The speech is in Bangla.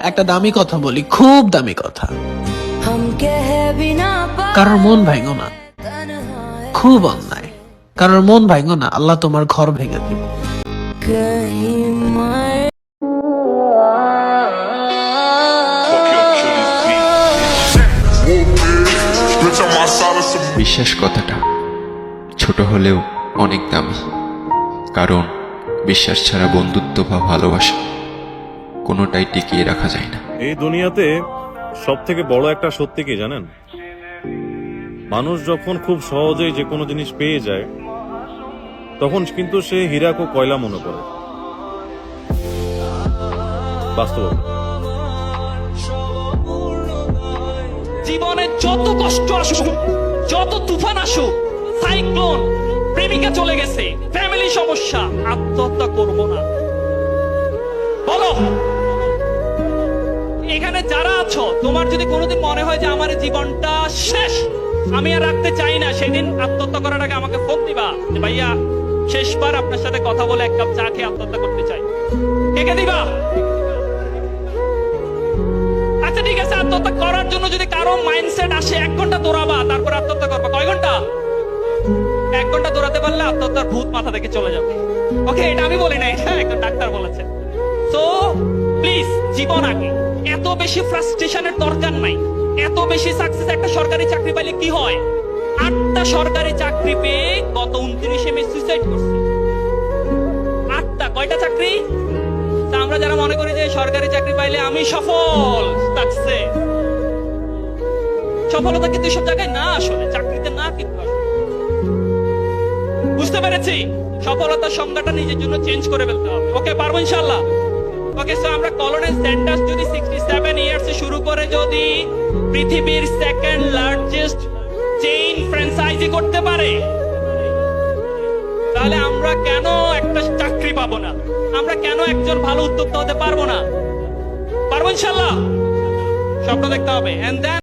একটা দামি কথা বলি, খুব দামি কথা। কারোর মন ভাঙো না। খুব অন্যায়। কারোর মন ভাঙো না, আল্লাহ তোমার ঘর ভেঙে দিব। বিশ্বাস কথাটা, ছোট হলেও অনেক দামি। কারণ, বিশ্বাস ছাড়া বন্ধুত্ব বা ভালোবাসা কোনোটাই টিকিয়ে রাখা যায় না। এই দুনিয়াতে সব থেকে বড় একটা সত্যি কি জানেন? মানুষ যখন খুব সহজেই যে কোনো জিনিস পেয়ে যায় তখন কিন্তু সে হীরাকে কয়লা মনে করে। বাস্তব। জীবনে যত কষ্ট আসুক যত তুফান আসুক সাইক্লোন প্রেমিকা চলে গেছে ফ্যামিলি সমস্যা আত্মহত্যা করব না। বলো এখানে যারা আছো, তোমার যদি কোনোদিন মনে হয় যে আমার জীবনটা শেষ, আমি আর রাখতে চাই না, সেদিন আত্মহত্যা করার আগে আমাকে ফোন দিবা যে, ভাইয়া, শেষবার আপনার সাথে কথা বলে এক কাপ চা খেয়ে আত্মহত্যা করতে চাই। কে কে দিবা? আচ্ছা ঠিক আছে, আত্মহত্যা করার জন্য যদি কারও মাইন্ডসেট আসে, এক ঘণ্টা দৌড়াবা, তারপর আত্মহত্যা করবা। কয় ঘণ্টা? এক ঘণ্টা দৌড়াতে পারলে আত্মহত্যার ভূত মাথা থেকে চলে যাবে। ওকে, এটা আমি বলি না এটা একজন ডাক্তার বলেছে তো প্লিজ জীবন আগে। এত বেশি ফ্রাস্ট্রেশনের দরকার নাই। এত বেশি সাকসেস একটা সরকারি চাকরি পাইলে কি হয়? আটটা সরকারি চাকরি পেয়ে গত উনত্রিশে মে সুইসাইড করছে। আটটা। কয়টা চাকরি? তা আমরা যারা মনে করি যে সরকারি চাকরি পাইলে আমি সফল সফলতা কিন্তু সব জায়গায় না আসলে, চাকরিতে না কিন্তু বুঝতে পেরেছি? সফলতার সংজ্ঞাটা নিজের জন্য চেঞ্জ করে ফেলতে হবে। ওকে পারব ইনশাল্লাহ ওকে সো আমরা কলোনেল সেন্টার্স যদি সিক্সটি সেভেন ইয়ার্স শুরু করে যদি পৃথিবীর সেকেন্ড লার্জেস্ট চেইন ফ্র্যাঞ্চাইজি করতে পারে, তাহলে আমরা কেন একটা চাকরি পাবো না? আমরা কেন একজন ভালো উদ্যোক্তা হতে পারব না? পারব ইনশাল্লাহ। স্বপ্ন দেখতে হবে। And then